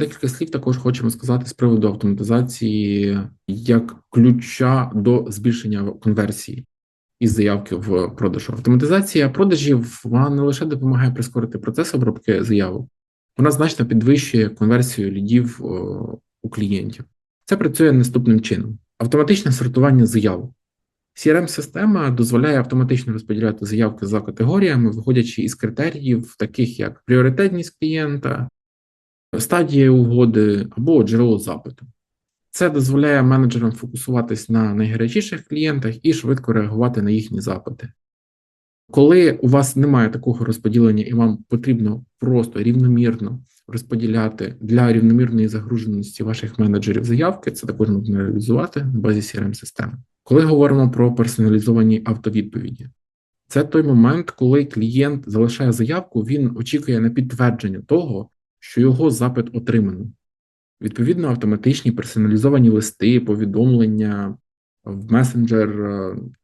Декілька слів також хочемо сказати з приводу автоматизації як ключа до збільшення конверсії із заявки в продажу. Автоматизація продажів вона не лише допомагає прискорити процес обробки заявок, вона значно підвищує конверсію лідів у клієнтів. Це працює наступним чином: автоматичне сортування заявок. CRM-система дозволяє автоматично розподіляти заявки за категоріями, виходячи із критеріїв, таких як пріоритетність клієнта, стадія угоди або джерело запиту. Це дозволяє менеджерам фокусуватись на найгарячіших клієнтах і швидко реагувати на їхні запити. Коли у вас немає такого розподілення і вам потрібно просто рівномірно розподіляти для рівномірної загруженості ваших менеджерів заявки, це також можна реалізувати на базі CRM-системи. Коли говоримо про персоналізовані автовідповіді, це той момент, коли клієнт залишає заявку, він очікує на підтвердження того, що його запит отримано. Відповідно, автоматичні персоналізовані листи, повідомлення в месенджер,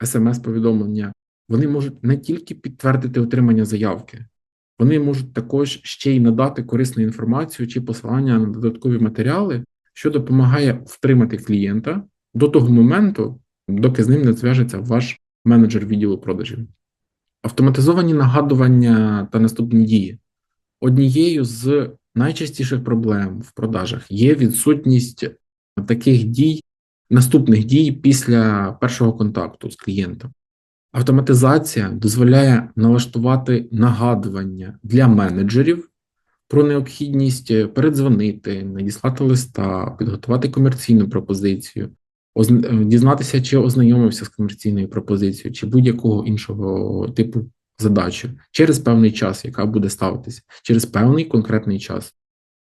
смс-повідомлення, вони можуть не тільки підтвердити отримання заявки, вони можуть також ще й надати корисну інформацію чи посилання на додаткові матеріали, що допомагає втримати клієнта до того моменту, доки з ним не зв'яжеться ваш менеджер відділу продажів. Автоматизовані нагадування та наступні дії. Однією з найчастіших проблем в продажах є відсутність таких дій, наступних дій після першого контакту з клієнтом. Автоматизація дозволяє налаштувати нагадування для менеджерів про необхідність передзвонити, надіслати листа, підготувати комерційну пропозицію, дізнатися, чи ознайомився з комерційною пропозицією, чи будь-якого іншого типу задачі через певний час, яка буде ставитися, через певний конкретний час.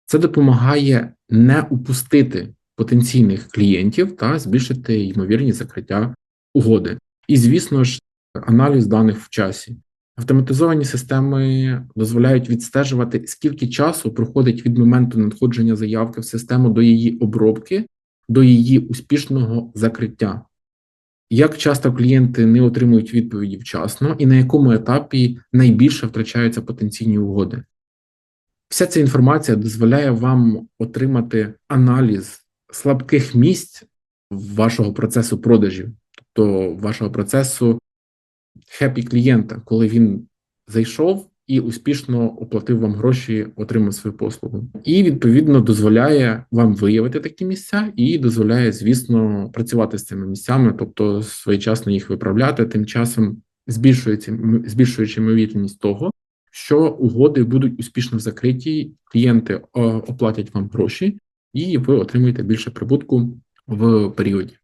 Це допомагає не упустити потенційних клієнтів та збільшити ймовірність закриття угоди. І, звісно ж, аналіз даних в часі. Автоматизовані системи дозволяють відстежувати, скільки часу проходить від моменту надходження заявки в систему до її обробки, до її успішного закриття. Як часто клієнти не отримують відповіді вчасно, і на якому етапі найбільше втрачаються потенційні угоди? Вся ця інформація дозволяє вам отримати аналіз слабких місць вашого процесу продажів, тобто вашого процесу хеппі клієнта, коли він зайшов і успішно оплатив вам гроші, отримав свою послугу, і відповідно дозволяє вам виявити такі місця, і дозволяє, звісно, працювати з цими місцями, тобто своєчасно їх виправляти, тим часом збільшується збільшуючи ймовірність того, що угоди будуть успішно закриті, клієнти оплатять вам гроші, і ви отримуєте більше прибутку в періоді.